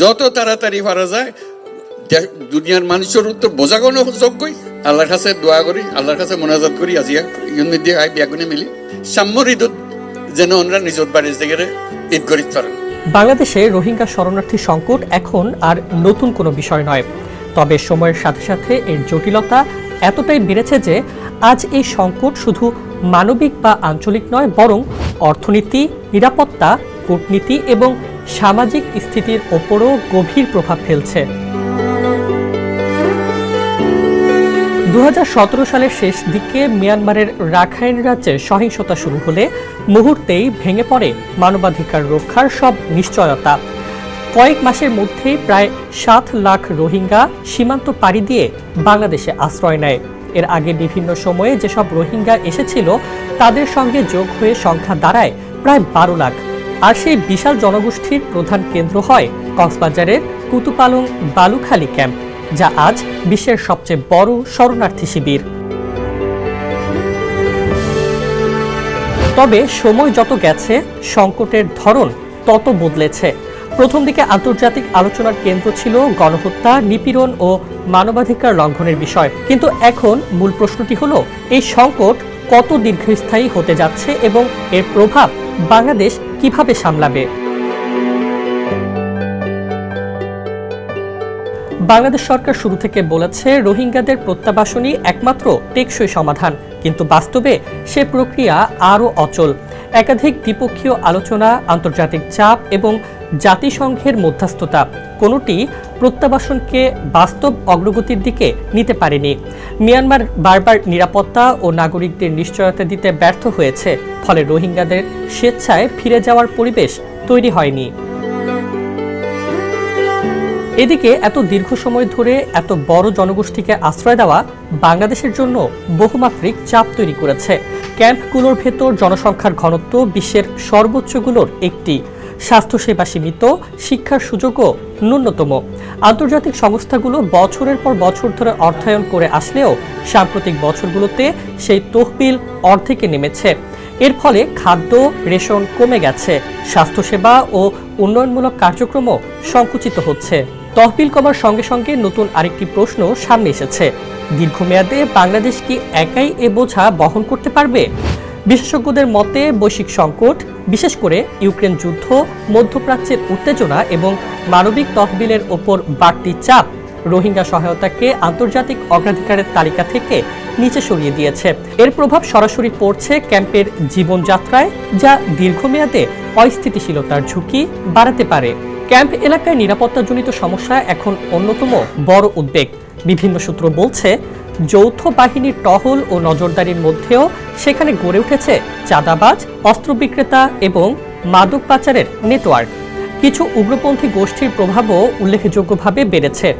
যত তাড়াতাড়ি পারা যায় দুনিয়ার মানুষের তো বোঝাগণ যোগ্যই। আল্লাহর কাছে দোয়া করি, আল্লাহর কাছে মোনাজাত করি আজিয়া ইউনি দিয়ে আই বিয়াগুনে মিলি। সাম্যর ঈদত যেন ওনারা নিজের বাড়ির থেকে ঈদ করিতে পারেন বাংলাদেশে রোহিঙ্গা শরণার্থী সংকট এখন আর নতুন কোনো বিষয় নয়। তবে সময়ের সাথে সাথে এর জটিলতা এতটাই বেড়েছে যে আজ এই সংকট শুধু মানবিক বা আঞ্চলিক নয়, বরং অর্থনীতি, নিরাপত্তা, কূটনীতি এবং সামাজিক স্থিতির ওপরও গভীর প্রভাব ফেলছে। দু হাজার সতেরো সালের শেষ দিকে মিয়ানমারের রাখাইন রাজ্যে সহিংসতা শুরু হলে মুহূর্তেই ভেঙে পড়ে মানবাধিকার রক্ষার সব নিশ্চয়তা। কয়েক মাসের মধ্যেই প্রায় সাত লাখ রোহিঙ্গা সীমান্ত পাড়ি দিয়ে বাংলাদেশে আশ্রয় নেয়। এর আগে বিভিন্ন সময়ে যেসব রোহিঙ্গা এসেছিল, তাদের সঙ্গে যোগ হয়ে সংখ্যা দাঁড়ায় প্রায় বারো লাখ। আর সেই বিশাল জনগোষ্ঠীর প্রধান কেন্দ্র হয় কক্সবাজারের কুতুপালং বালুখালী ক্যাম্প, যা আজ বিশ্বের সবচেয়ে বড় শরণার্থী শিবির। তবে সময় যত গেছে, সংকটের ধরন তত বদলেছে। প্রথম দিকে আন্তর্জাতিক আলোচনার কেন্দ্র ছিল গণহত্যা, নিপীড়ন ও মানবাধিকার লঙ্ঘনের বিষয়। কিন্তু এখন মূল প্রশ্নটি হলো, এই সংকট কত দীর্ঘস্থায়ী হতে যাচ্ছে এবং এর প্রভাব বাংলাদেশ কীভাবে সামলাবে? বাংলাদেশ সরকার শুরু থেকে বলেছে রোহিঙ্গাদের প্রত্যাবাসনই একমাত্র টেকসই সমাধান, কিন্তু বাস্তবে সে প্রক্রিয়া আরও অচল। একাধিক দ্বিপক্ষীয় আলোচনা, আন্তর্জাতিক চাপ এবং জাতিসংঘের মধ্যস্থতা। কোনোটি প্রত্যাবাসনকে বাস্তব অগ্রগতির দিকে নিতে পারেনি। মিয়ানমার বারবার নিরাপত্তা ও নাগরিকদের নিশ্চয়তা দিতে ব্যর্থ হয়েছে। ফলে রোহিঙ্গাদের স্বেচ্ছায় ফিরে যাওয়ার পরিবেশ তৈরি হয়নি। এদিকে এত দীর্ঘ সময় ধরে এত বড় জনগোষ্ঠীকে আশ্রয় দেওয়া বাংলাদেশের জন্য বহুমাত্রিক চাপ তৈরি করেছে। ক্যাম্পগুলোর ভেতর জনসংখ্যার ঘনত্ব বিশ্বের সর্বোচ্চগুলোর একটি। স্বাস্থ্যসেবা সীমিত, শিক্ষার সুযোগও ন্যূনতম। আন্তর্জাতিক সংস্থাগুলো বছরের পর বছর ধরে অর্থায়ন করে আসলেও সাম্প্রতিক বছরগুলোতে সেই তহবিল অর্ধেকে নেমেছে। এর ফলে খাদ্য, রেশন কমে গেছে। স্বাস্থ্যসেবা ও উন্নয়নমূলক কার্যক্রমও সংকুচিত হচ্ছে। তহবিল কমার সঙ্গে সঙ্গে নতুন আরেকটি প্রশ্ন সামনে এসেছে। দীর্ঘমেয়াদে বাংলাদেশ কি একাই এ বোঝা বহন করতে পারবে? বিশেষজ্ঞদের মতে, বৈশ্বিক সংকট, বিশেষ করে ইউক্রেন যুদ্ধ, মধ্যপ্রাচ্যের উত্তেজনা এবং মানবিক তহবিলের ওপর বাড়তি চাপ রোহিঙ্গা সহায়তাকে আন্তর্জাতিক অগ্রাধিকারের তালিকা থেকে নিচে সরিয়ে দিয়েছে। এর প্রভাব সরাসরি পড়ছে ক্যাম্পের জীবনযাত্রায়, যা দীর্ঘমেয়াদে অস্থিতিশীলতার ঝুঁকি বাড়াতে পারে। ক্যাম্প এলাকায় নিরাপত্তাজনিত সমস্যা এখন অন্যতম বড় উদ্বেগ। বিভিন্ন সূত্র বলছে যৌথ বাহিনীর টহল ও নজরদারির মধ্যেও সেখানে গড়ে উঠেছে চাঁদাবাজ, অস্ত্র বিক্রেতা এবং মাদক পাচারের নেটওয়ার্ক। কিছু উগ্রপন্থী গোষ্ঠীর প্রভাবও উল্লেখযোগ্যভাবে বেড়েছে।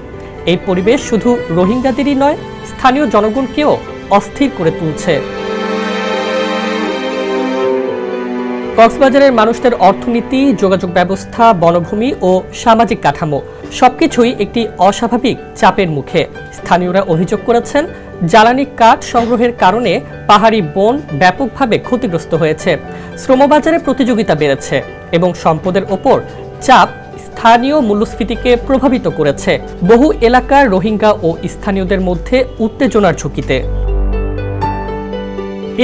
এই পরিবেশ শুধু রোহিঙ্গাদেরই নয়, স্থানীয় জনগণকেও অস্থির করে তুলছে। কক্সবাজারের মানুষদের অর্থনীতি, যোগাযোগ ব্যবস্থা, বনভূমি ও সামাজিক কাঠামো সবকিছুই একটি অস্বাভাবিক চাপের মুখে। স্থানীয়রা অভিযোগ করেছেন, জ্বালানি কাঠ সংগ্রহের কারণে পাহাড়ি বন ব্যাপকভাবে ক্ষতিগ্রস্ত হয়েছে। শ্রমবাজারে প্রতিযোগিতা বেড়েছে এবং সম্পদের ওপর চাপ স্থানীয় মূল্যস্ফীতিকে প্রভাবিত করেছে। বহু এলাকার রোহিঙ্গা ও স্থানীয়দের মধ্যে উত্তেজনার ঝুঁকিতে।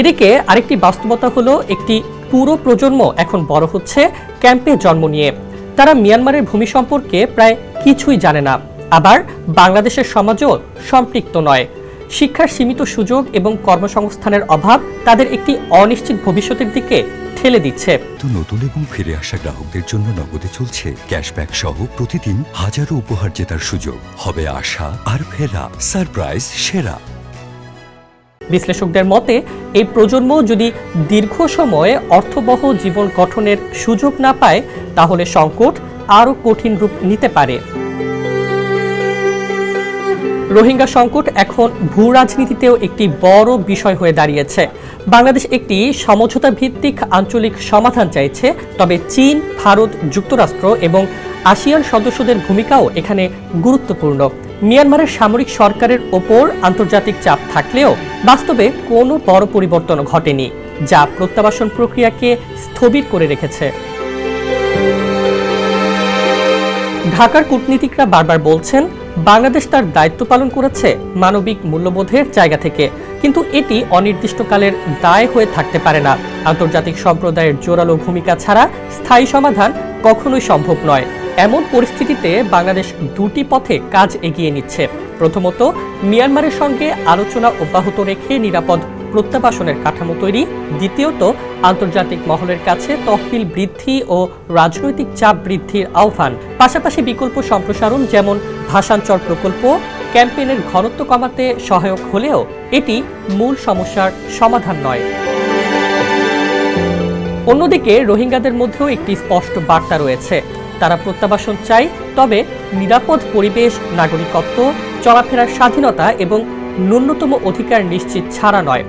এদিকে আরেকটি বাস্তবতা হলো একটি পুরো প্রজন্ম এখন বড় হচ্ছে ক্যাম্পে জন্ম নিয়ে। তারা মিয়ানমারের ভূমি সম্পর্কে প্রায় কিছুই জানে না। আবার বাংলাদেশের সমাজও সম্পৃক্ত নয়। শিক্ষার সীমিত সুযোগ এবং কর্মসংস্থানের অভাব তাদের একটি অনিশ্চিত ভবিষ্যতের দিকে ঠেলে দিচ্ছে। নতুন এবং ফিরে আসা গ্রাহকদের জন্য নগদে চলছে ক্যাশব্যাক সহ প্রতিদিন হাজারো উপহার জেতার সুযোগ। হবে আশা আর ফেরা, সারপ্রাইজ, সেরা। বিশ্লেষকদের মতে, এই প্রজন্ম যদি দীর্ঘ সময়ে অর্থবহ জীবন গঠনের সুযোগ না পায়, তাহলে সংকট আরও কঠিন রূপ নিতে পারে। রোহিঙ্গা সংকট এখন ভূ রাজনীতিতেও একটি বড় বিষয় হয়ে দাঁড়িয়েছে। বাংলাদেশ একটি সমঝোতা ভিত্তিক আঞ্চলিক সমাধান চাইছে, তবে চীন, ভারত, যুক্তরাষ্ট্র এবং আসিয়ান সদস্যদের ভূমিকাও এখানে গুরুত্বপূর্ণ। মিয়ানমারের সামরিক সরকারের ওপর আন্তর্জাতিক চাপ থাকলেও বাস্তবে কোনো বড় পরিবর্তন ঘটেনি, যা প্রত্যাবাসন প্রক্রিয়াকে স্থবির করে রেখেছে। ঢাকার কূটনীতিকরা বারবার বলছেন, বাংলাদেশ তার দায়িত্ব পালন করেছে মানবিক মূল্যবোধের জায়গা থেকে, কিন্তু এটি অনির্দিষ্টকালের দায় হয়ে থাকতে পারে না। আন্তর্জাতিক সম্প্রদায়ের জোরালো ভূমিকা ছাড়া স্থায়ী সমাধান কখনোই সম্ভব নয়। এমন পরিস্থিতিতে বাংলাদেশ দুটি পথে কাজ এগিয়ে নিচ্ছে। প্রথমত, মিয়ানমারের সঙ্গে আলোচনা অব্যাহত রেখে নিরাপদ প্রত্যাবাসনের কাঠামো তৈরি। দ্বিতীয়ত, আন্তর্জাতিক মহলের কাছে তহবিল বৃদ্ধি ও রাজনৈতিক চাপ বৃদ্ধির আহ্বান। পাশাপাশি বিকল্প সম্প্রসারণ যেমন ভাষাঞ্চর প্রকল্প, ক্যাম্পেইনের ঘনত্ব কমাতে সহায়ক হলেও এটি মূল সমস্যার সমাধান নয়। অন্যদিকে, রোহিঙ্গাদের মধ্যেও একটি স্পষ্ট বার্তা রয়েছে। তারা প্রত্যাবাসন চায়, তবে নিরাপদ পরিবেশ, নাগরিকত্ব, চলাফেরার স্বাধীনতা এবং ন্যূনতম অধিকার নিশ্চিত ছাড়া নয়।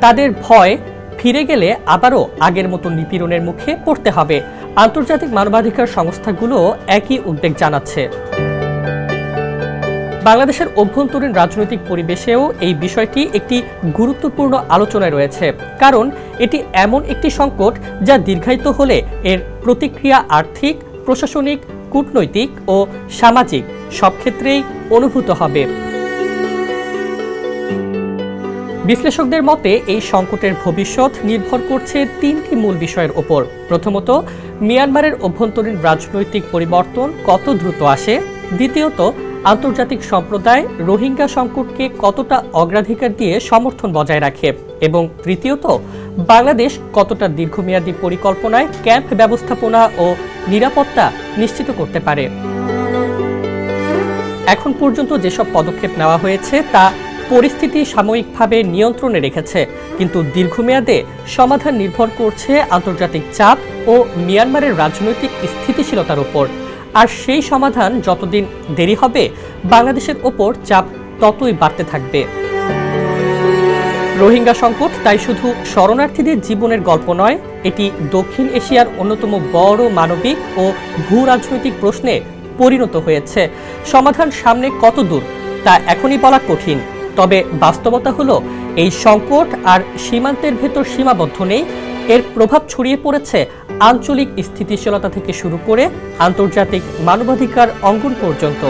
তাদের ভয়, ফিরে গেলে আবারও আগের মতো নিপীড়নের মুখে পড়তে হবে। আন্তর্জাতিক মানবাধিকার সংস্থাগুলো একই উদ্বেগ জানাচ্ছে। বাংলাদেশের অভ্যন্তরীণ রাজনৈতিক পরিবেশেও এই বিষয়টি একটি গুরুত্বপূর্ণ আলোচনায় রয়েছে। কারণ এটি এমন একটি সংকট যা দীর্ঘায়িত হলে এর প্রতিক্রিয়া আর্থিক প্রশাসনিক, কূটনৈতিক ও সামাজিক সব ক্ষেত্রেই অনুভূত হবে। বিশ্লেষকদের মতে, এই সংকটের ভবিষ্যৎ নির্ভর করছে তিনটি মূল বিষয়ের ওপর প্রথমত, মিয়ানমারের অভ্যন্তরীণ রাজনৈতিক পরিবর্তন কত দ্রুত আসে? দ্বিতীয়ত, আন্তর্জাতিক সম্প্রদায় রোহিঙ্গা সংকটকে কতটা অগ্রাধিকার দিয়ে সমর্থন বজায় রাখে? এবং তৃতীয়ত, বাংলাদেশ কতটা দীর্ঘমেয়াদী পরিকল্পনায় ক্যাম্প ব্যবস্থাপনা ও নিরাপত্তা নিশ্চিত করতে পারে। এখন পর্যন্ত যেসব পদক্ষেপ নেওয়া হয়েছে, তা পরিস্থিতি সাময়িকভাবে নিয়ন্ত্রণে রেখেছে, কিন্তু দীর্ঘমেয়াদে সমাধান নির্ভর করছে আন্তর্জাতিক চাপ ও মিয়ানমারের রাজনৈতিক স্থিতিশীলতার উপর। আর সেই সমাধান যতদিন দেরি হবে, বাংলাদেশের ওপর চাপ ততই বাড়তে থাকবে। রোহিঙ্গা সংকট তাই শুধু শরণার্থীদের জীবনের গল্প নয় এটি দক্ষিণ এশিয়ার অন্যতম বড় মানবিক ও ভূ রাজনৈতিক প্রশ্নে পরিণত হয়েছে। সমাধান সামনে কত দূর, তা এখনই বলা কঠিন। তবে বাস্তবতা হলো, এই সংকট আর সীমান্তের ভেতর সীমাবদ্ধ নেই। এর প্রভাব ছড়িয়ে পড়েছে আঞ্চলিক স্থিতিশীলতা থেকে শুরু করে আন্তর্জাতিক মানবাধিকার অঙ্গন পর্যন্ত।